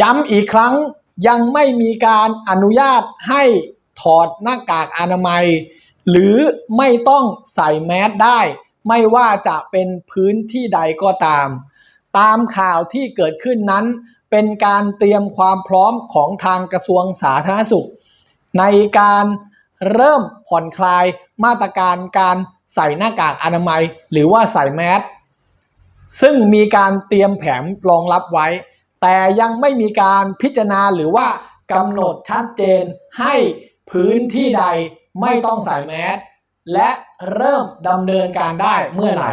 ย้ำอีกครั้งยังไม่มีการอนุญาตให้ถอดหน้ากากอนามัย หรือไม่ต้องใส่แมสได้ ไม่ว่าจะเป็นพื้นที่ใดก็ตาม ตามข่าวที่เกิดขึ้นนั้น เป็นการเตรียมความพร้อมของทางกระทรวงสาธารณสุข ในการเริ่มผ่อนคลายมาตรการการใส่หน้ากากอนามัย หรือว่าใส่แมสซึ่งมีการเตรียมแผนรองรับไว้ แต่ยังไม่มีการพิจารณาหรือว่ากำหนดชัดเจนให้พื้นที่ใดไม่ต้องใส่แมสและเริ่มดำเนินการได้เมื่อไหร่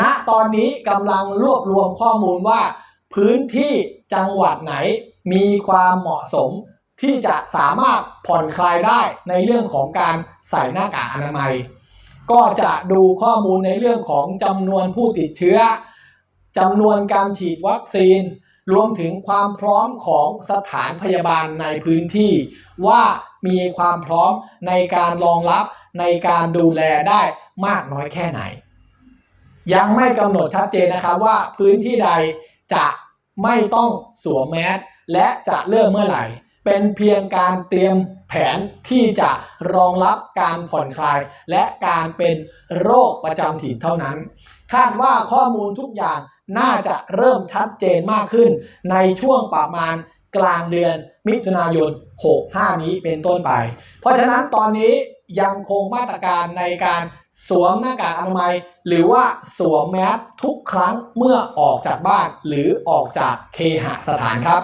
ณ ตอนนี้กำลังรวบรวมข้อมูลว่า พื้นที่จังหวัดไหนมีความเหมาะสมที่จะสามารถผ่อนคลายได้ในเรื่องของการใส่หน้ากากอนามัย ก็จะดูข้อมูลในเรื่องของจำนวนผู้ติดเชื้อจำนวนการฉีดวัคซีน รวมถึงความพร้อมของสถานพยาบาลในพื้นที่ ว่ามีความพร้อมในการรองรับในการดูแลได้มากน้อยแค่ไหน ยังไม่กำหนดชัดเจนนะครับว่าพื้นที่ใดจะไม่ต้องสวมแมสและจะเริ่มเมื่อไหร่ เป็นเพียงการเตรียมแผนที่จะรองรับการผ่อนคลาย และการเป็นโรคประจำถิ่นเท่านั้น คาดว่าข้อมูลทุกอย่าง น่าจะเริ่มชัดเจนมากขึ้น ในช่วงประมาณกลางเดือนมิถุนายน 65 นี้เป็นต้นไป เพราะฉะนั้นตอนนี้ยังคงมาตรการในการสวมหน้ากากอนามัย หรือว่าสวมแมสทุกครั้งเมื่อออกจากบ้านหรือออกจากเคหสถานครับ